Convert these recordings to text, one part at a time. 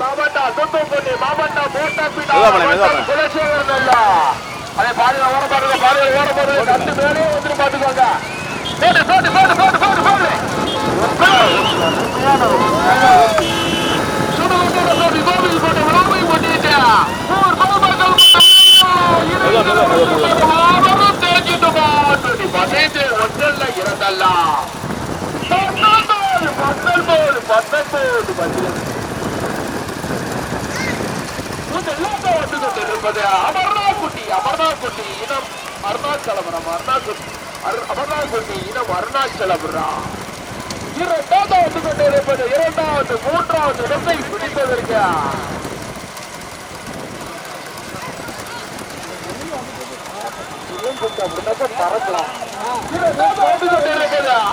மாவட்ட தூத்துக்குடி மாவட்ட மெதுவா பண்ணு. குலசேகரன் நல்லா அதே பாருங்க ஓர பாருங்க பாருங்க ஓர பாருங்க கட்டு மேலே வந்து பாத்துக்கோங்க போட்டு போட்டு போட்டு வந்து கொண்டிருப்பது அமர்நாக்குட்டி அமர்நாக்குட்டி இனம் அருணாச்சலபுரம் அருணாக்குட்டி அமர்நாக்குட்டி இனம் அருணாச்சலபுரம் இரண்டாவது வந்து கொண்டிருப்பது இரண்டாவது மூன்றாவது இடத்தை பிடிப்பதற்கு பறக்கலாம் இரண்டாவது வந்து கொண்டிருப்பது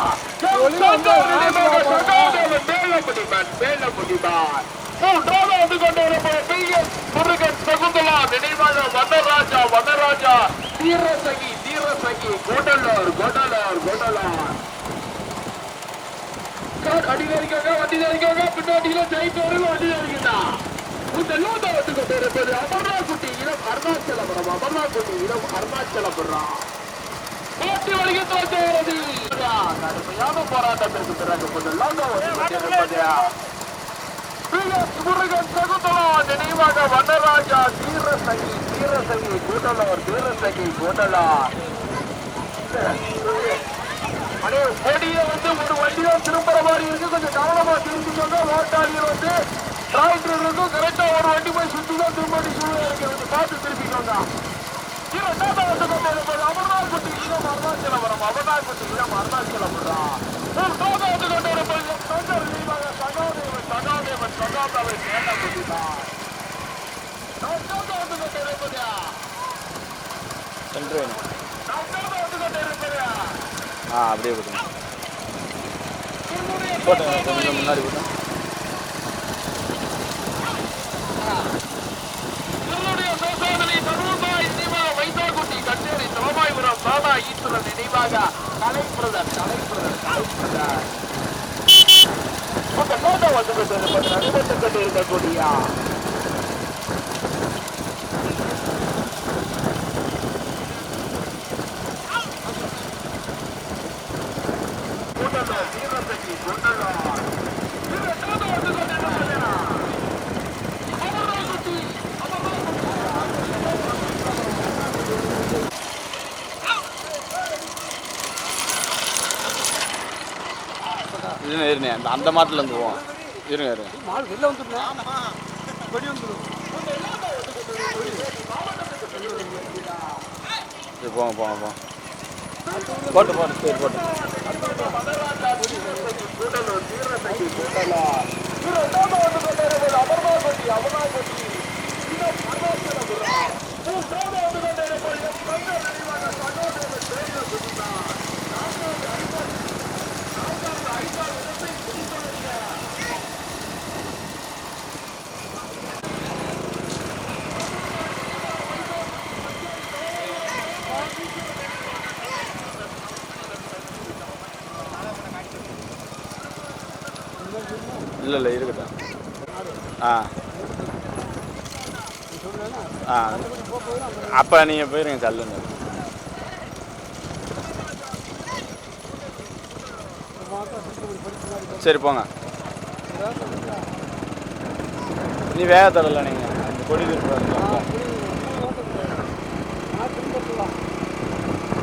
மேலமுடிமன் மேலமுடிமான் மூன்றாவது வந்து கொண்டிருப்பது பிஎஸ் முருகன் சகுந்தலா நினைவாக வனராஜா வனராஜா. தீரசகி தீரசகி கோடலூர் கோடலூர் கோடலூர். அடியில் இருக்காங்க வண்டியில் இருக்காங்க பின்னாடியில ஜெயித்து வண்டியில் இருக்குதா இந்த லூத கொண்டு இருப்பது அமர்நாக்குட்டி இடம் அருணாச்சலபுரம் அமர்நாக்குட்டி இடம் அருணாச்சலபுரம். போட்டி கடுமையான போராட்டத்திற்கு பிறகு கொஞ்சம் லோகம் வந்து கொண்டிருப்பது பிஎஸ் முருகன் சகுந்தலா நினைவாக வனராஜா தீரசகி தீரசகி கூட்டலூர் தீரசகி கூட்டலூர். கொடிய வந்து ஒரு வண்டியில திரும்புற மாதிரி இருக்கு. கொஞ்சம் கவனமா திரும்பிக்கோங்க ஓட்டாளியர் வந்து டிராக்டருக்கும் கரெக்டா ஒரு வண்டி போய் சுத்தி தான் திரும்ப சூழ்நிலை இருக்கு கொஞ்சம் பார்த்து திருப்பிக்கோங்க இரண்டாவது வந்து கொண்டிருப்பது அமர்நாத்குட்டி இடம் அருணாச்சலபுரம் அமர்நாத்குட்டி இடம் அருணாச்சலபுரம் மூன்றாவது வந்து கொண்டிருப்பது தொண்டர் நீவாக சகாதேவன் சகாதேவன் சகாதாவை சேர்ந்த குட்டிதான் நான்காவது வந்து கொண்டிருப்பது சென்ட்ரு வேணும் ஆ அப்படியே போட்டுங்க போட்டுங்க கொஞ்சம் முன்னாடி போட்டேன். நினைவாக கலைப்பிரதர் கலைப்பிரதர் அந்த போட்டோ வந்து கொண்டிருப்பது அனுபவத்தை கொண்டு இருக்கக்கூடிய கூட்டலூர் வீரசக்தி கூட்டலூர் இந்த போட்டோ வந்து கொண்டிருப்பது அமராவதி இருங்க இருங்க அந்த அந்த மாட்டில் இருந்து போவோம். இருங்க இருங்க. மாடு வெளில வந்துருந்தேன் வெடி வந்துடும் சரி போங்க போங்க போங்க. போட்டு போட்டு சரி போட்டு. கூடலூர் இல்லை இல்லை இருக்கட்டும். ஆ. ஆ. அப்போ நீங்கள் போயிருங்க சல்லுன்னு சரி போங்க. நீ வேகத்தடல நீங்கள் கொடி திருப்பாங்க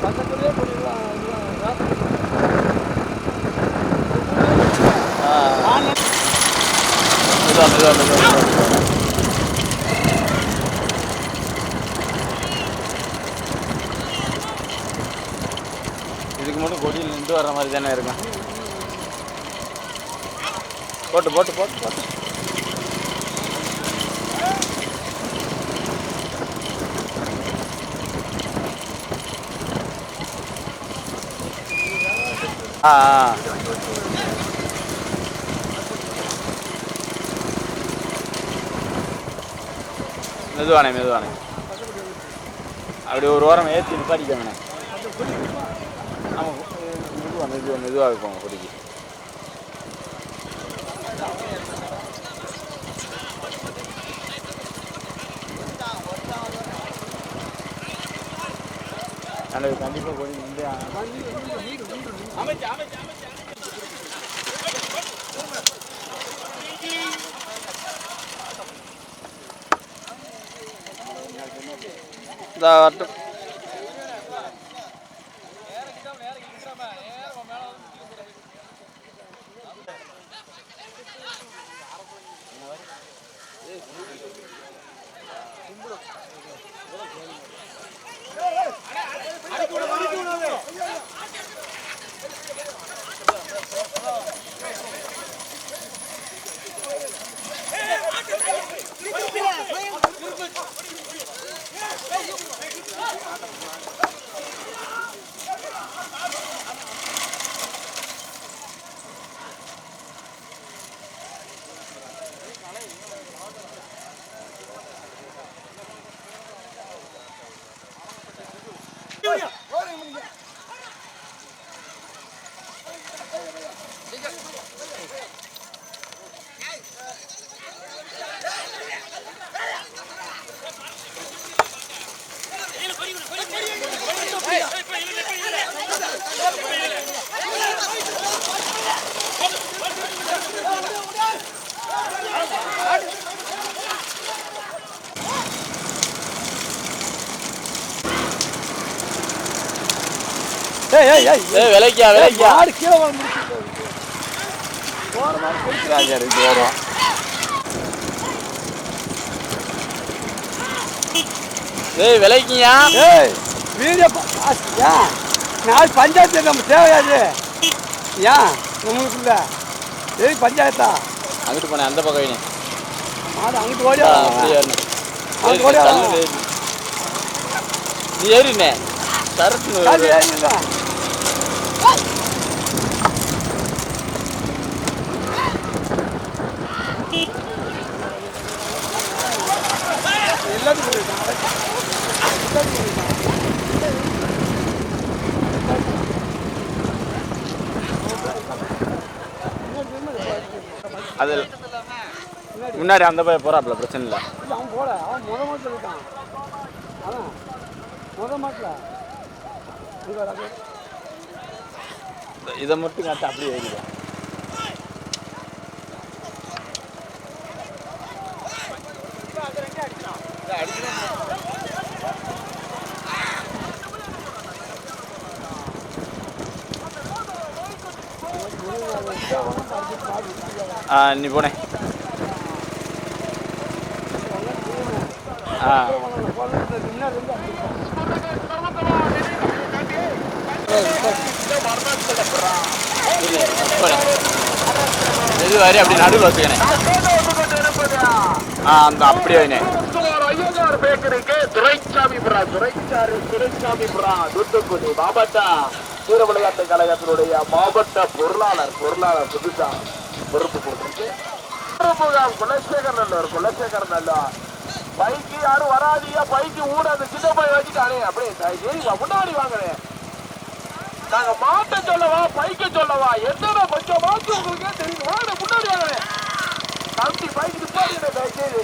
பக்கத்துலேயே போயிடலாம் மெதுவா மெதுவா மெதுவா இதுக்கு மட்டும் கொடியில் நின்று வர மாதிரி தானே இருக்கும். போட்டு போட்டு போட்டு போட்டு. ஆ. மெதுவானே மெதுவானே. அப்படி ஒரு ஓரம் ஏற்றி நிப்பாட்டிக்கோங்கண்ணே ஆமாம் மெதுவாக மெதுவாக மெதுவாக இருப்போம் கொடிக்கு. கண்டிப்பாக கண்டிப்பாக கொடி வந்து ஏய் விலைக்கியா விலைக்கியா மாடு கீழே இருக்கு வரும் ஏய் விலைக்கியா? ஏய் வீடியோ ஏன் நாள் பஞ்சாயத்து நம்ம தேவையாது ஏன் நம்மளுக்குள்ள ஏய் பஞ்சாயத்தா? அங்கிட்டு போனேன் அந்த பக்கம் வைனே. மாடு அங்கிட்டு ஓடி ஆ, வராங்க. அப்படியே ஏறணும். அவன் ஏறி, அது முன்னாடி அந்த பையன் போறாப்ல பிரச்சனை இல்லை. இல்ல, அவன் போல அவன் முத மாட்டில் இருக்கான். அதான் முத மாட்டில். அங்கே இதை மட்டும் காட்டு அப்படியே ஏறிடும் ஆ நீ போனே ஆ முன்னாடி இருந்து அப்படி இருக்கான். மரணத்துல புறா எது வரி அப்படி நடுவில் வச்சுக்கணே நான் ஆ அந்த அப்படியே வைனே. சுமார் ஐயங்கார் பேக்கரிக்கு துரைசாமி புறா துரைச்சாரு துரைசாமி புறா தூத்துக்குடி மாவட்ட வீர விளையாட்டு கழகத்தினுடைய மாவட்ட பொருளாளர் பொருளாளர் புதுசா பொறுப்பு போட்டிருக்கு பொறுப்புகாம் குலசேகர் நல்லூர் குலசேகர் நல்லூர் பைக்கு யாரும் வராதியா பைக்கு ஊட அந்த சின்ன போய் வச்சுட்டானே. அப்படியே முன்னாடி வாங்குறேன் நாங்க மாட்ட சொல்லவா பைக்க சொல்லவா என்னடா கொஞ்சம் மாத்து உங்களுக்கே தெரியும். வாங்க முன்னாடி வாங்குறேன் தம்பி பைக்கு? நிப்பாடுங்க தயவுசெய்து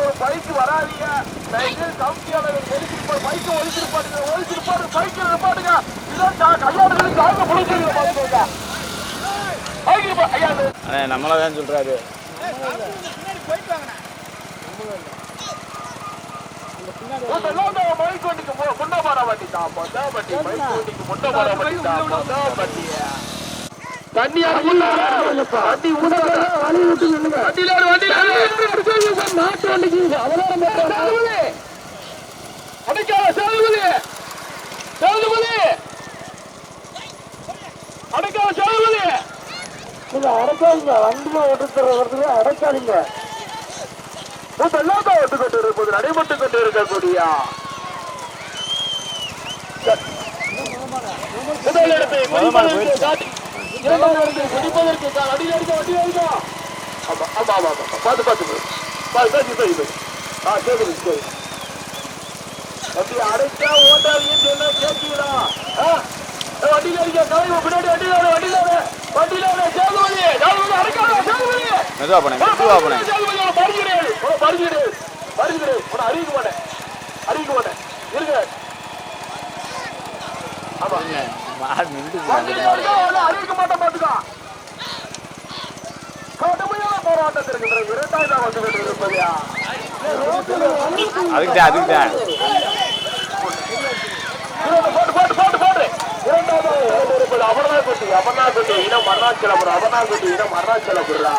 ஒரு பைக்கு வராதீங்க. தயவுசெய்து கமிட்டியாளர் ஒதுக்கிட்டு பைக்கை ஒதுக்கிட்டு பாடுங்க ஒதுக்கிட்டு பாருங்க பைக்கை நிப்பாடுங்க இதான் கல்யாணத்துக்கு காங்க பிடிச்சிருக்க பாத்துக்கோங்க பைக்கு நிப்பா- ஐயா அந்த அண்ணே நம்மளை தான் முன்ன வர வண்டி தான் முன்ன வர வண்டி தான் மொத வண்டி தண்ணியா வண்டி ஊடாத வழி விட்டு நில்லுங்க வண்டியில வண்டிக்கு அடைக்காத அடைக்காத நீங்க அடைக்காதீங்க அடைக்காதீங்க நடைபெற்றுக் கொண்டு இருக்கக்கூடிய முதல் இடத்தை பிடிப்பதற்கு காட்டி இரண்டாம் இடத்தை பிடிப்பதற்கு கா- அடியில் அடிக்க அடியில் அடிக்க. ஆமா ஆமா ஆமா ஆமா. பார்த்து பார்த்து. பார்த்து. பேசி பேசி பேசி ஆ கேக்குது சரி வண்டி அடைச்சா ஓட்டாதீங்கன்னு சொன்னா கேட்கீங்களா வண்டியில அடிக்க கலைவு பின்னாடி வண்டியில வண்டியில வண்டியில சேதுபதி சேதுபதி அடைக்காத சேதுபதி மெதுவா போனேன் மெதுவா போனேன் மாடு நின்று அதுக்கு தான் அதுக்கு தான் அமர்நாக்குட்டி இனம் அருணாச்சலபுரம் அமர்நாக்குட்டி இனம் அருணாச்சலபுரா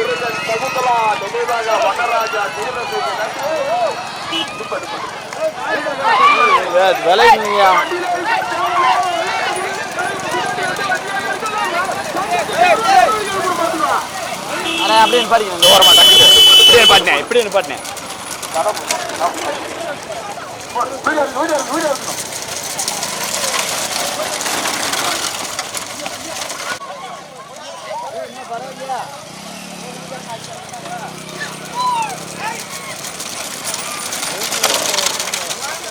அமர்நாக்குட்டி சகுந்தலா நினைவாக வனராஜா விலை அப்படியே நிப்பாட்டிங்க ஓரமா இப்படியே இப்படியே